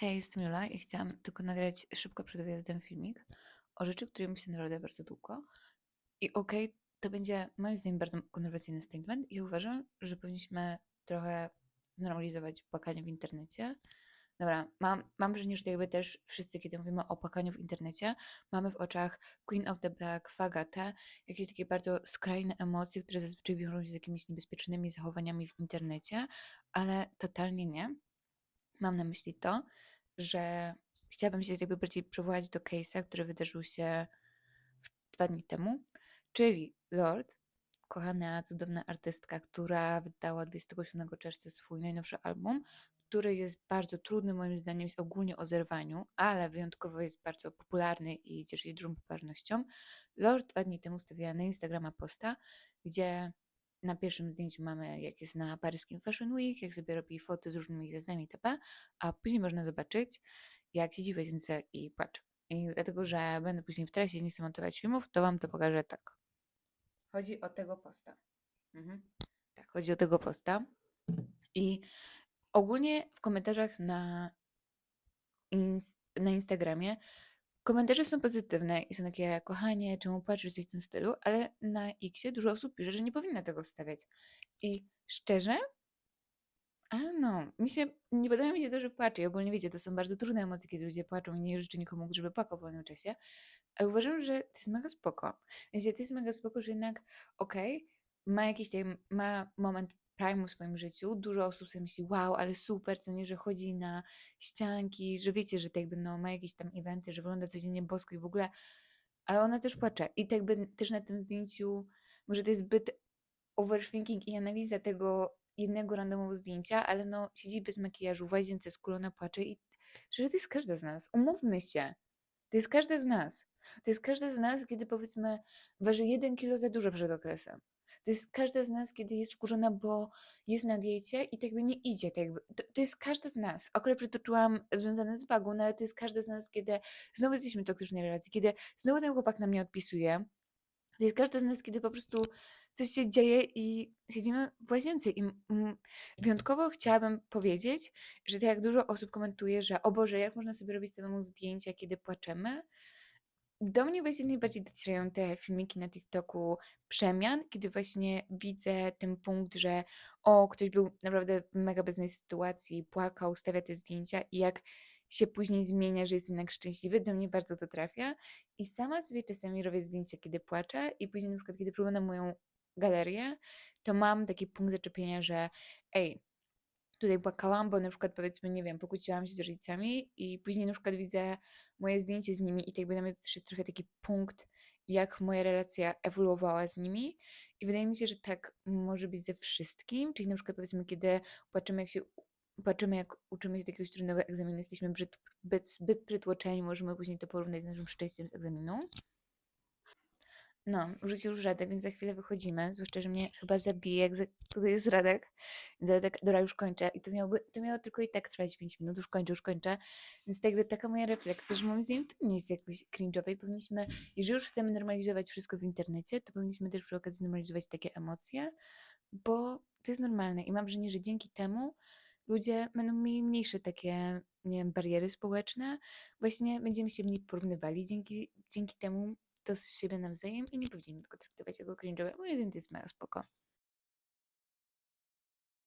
Hej, jestem Jula i chciałam tylko nagrać szybko przed wyjazdem filmik o rzeczy, które mi się naprawdę bardzo długo. I okej, to będzie moim zdaniem bardzo kontrowersyjny statement i uważam, że powinniśmy trochę znormalizować płakanie w internecie. Dobra, mam, mam wrażenie, że jakby też wszyscy, kiedy mówimy o płakaniu w internecie, mamy w oczach Queen of the Black, Fagatę, jakieś takie bardzo skrajne emocje, które zazwyczaj wiążą się z jakimiś niebezpiecznymi zachowaniami w internecie, ale totalnie nie. Mam na myśli to, że chciałabym się jakby bardziej przywołać do case'a, który wydarzył się dwa dni temu, czyli Lord, kochana, cudowna artystka, która wydała 27 czerwca swój najnowszy album, który jest bardzo trudny moim zdaniem, jest ogólnie o zerwaniu, ale wyjątkowo jest bardzo popularny i cieszy się dużą popularnością. Lord dwa dni temu stawiła na Instagrama posta, gdzie na pierwszym zdjęciu mamy, jak jest na paryskim Fashion Week, jak sobie robi foty z różnymi gwiazdami itp., a później można zobaczyć, jak siedzi w łazience i płacze. I dlatego, że będę później w trasie nie chcę montować filmów, to wam to pokażę tak. Chodzi o tego posta. Mhm. Tak, chodzi o tego posta. I ogólnie w komentarzach na, ins- na Instagramie komentarze są pozytywne i są takie, kochanie, czemu płaczesz, coś w tym stylu, ale na Xie dużo osób pisze, że nie powinna tego wstawiać. I szczerze, a no, mi się, nie podoba mi się to, że płacze. I ogólnie wiecie, to są bardzo trudne emocje, kiedy ludzie płaczą i nie życzę nikomu, żeby płakał w wolnym czasie. Ale uważam, że to jest mega spoko. Wiecie, to jest mega spoko, że jednak, okej, ma jakiś tam, ma moment prime w swoim życiu. Dużo osób sobie myśli, wow, ale super, co nie, że chodzi na ścianki, że wiecie, że tak jakby no, ma jakieś tam eventy, że wygląda codziennie bosko i w ogóle, ale ona też płacze. I tak jakby też na tym zdjęciu, może to jest zbyt overthinking i analiza tego jednego randomowego zdjęcia, ale no siedzi bez makijażu, w łazience skulona płacze i że to jest każda z nas. Umówmy się. To jest każda z nas. To jest każda z nas, kiedy powiedzmy waży jeden kilo za dużo przed okresem. To jest każda z nas, kiedy jest wkurzona, bo jest na diecie i tak jakby nie idzie. Tak jakby. To, to jest każda z nas. Akurat przytoczyłam związane z wagą, no ale to jest każda z nas, kiedy znowu jesteśmy w toksycznej relacji, kiedy znowu ten chłopak na mnie odpisuje. To jest każda z nas, kiedy po prostu coś się dzieje i siedzimy w łazience. I wyjątkowo chciałabym powiedzieć, że tak jak dużo osób komentuje, że o Boże, jak można sobie robić samemu zdjęcia, kiedy płaczemy, do mnie właśnie najbardziej docierają te filmiki na TikToku przemian, kiedy właśnie widzę ten punkt, że o, ktoś był naprawdę w mega beznej sytuacji, płakał, stawia te zdjęcia i jak się później zmienia, że jest jednak szczęśliwy, do mnie bardzo to trafia. I sama sobie czasami robię zdjęcia, kiedy płaczę i później na przykład, kiedy przeglądam moją galerię, to mam taki punkt zaczepienia, że ej, tutaj płakałam, bo na przykład powiedzmy, nie wiem, pokłóciłam się z rodzicami i później na przykład widzę moje zdjęcie z nimi i tak jakby to też jest trochę taki punkt, jak moja relacja ewoluowała z nimi i wydaje mi się, że tak może być ze wszystkim, czyli na przykład powiedzmy, kiedy płaczemy, jak się płaczemy, jak uczymy się jakiegoś trudnego egzaminu, jesteśmy zbyt, zbyt przytłoczeni, możemy później to porównać z naszym szczęściem z egzaminu. No, wrócił już Radek, więc za chwilę wychodzimy. Zwłaszcza, że mnie chyba zabije, jak za... tutaj jest Radek. Więc Radek, dobra, już kończę. I to, miałoby, to miało tylko i tak trwać 5 minut, już kończę, już kończę. Więc tak taka moja refleksja, że moim zdaniem to nie jest jakoś cringe'owe i powinniśmy, jeżeli już chcemy normalizować wszystko w internecie, to powinniśmy też przy okazji normalizować takie emocje, bo to jest normalne i mam wrażenie, że dzięki temu ludzie będą mieli mniejsze takie, nie wiem, bariery społeczne. Właśnie będziemy się mniej porównywali dzięki, dzięki temu do siebie nawzajem i nie powinniśmy tego traktować jako cringe'owe. Moim zdaniem to jest mega spoko.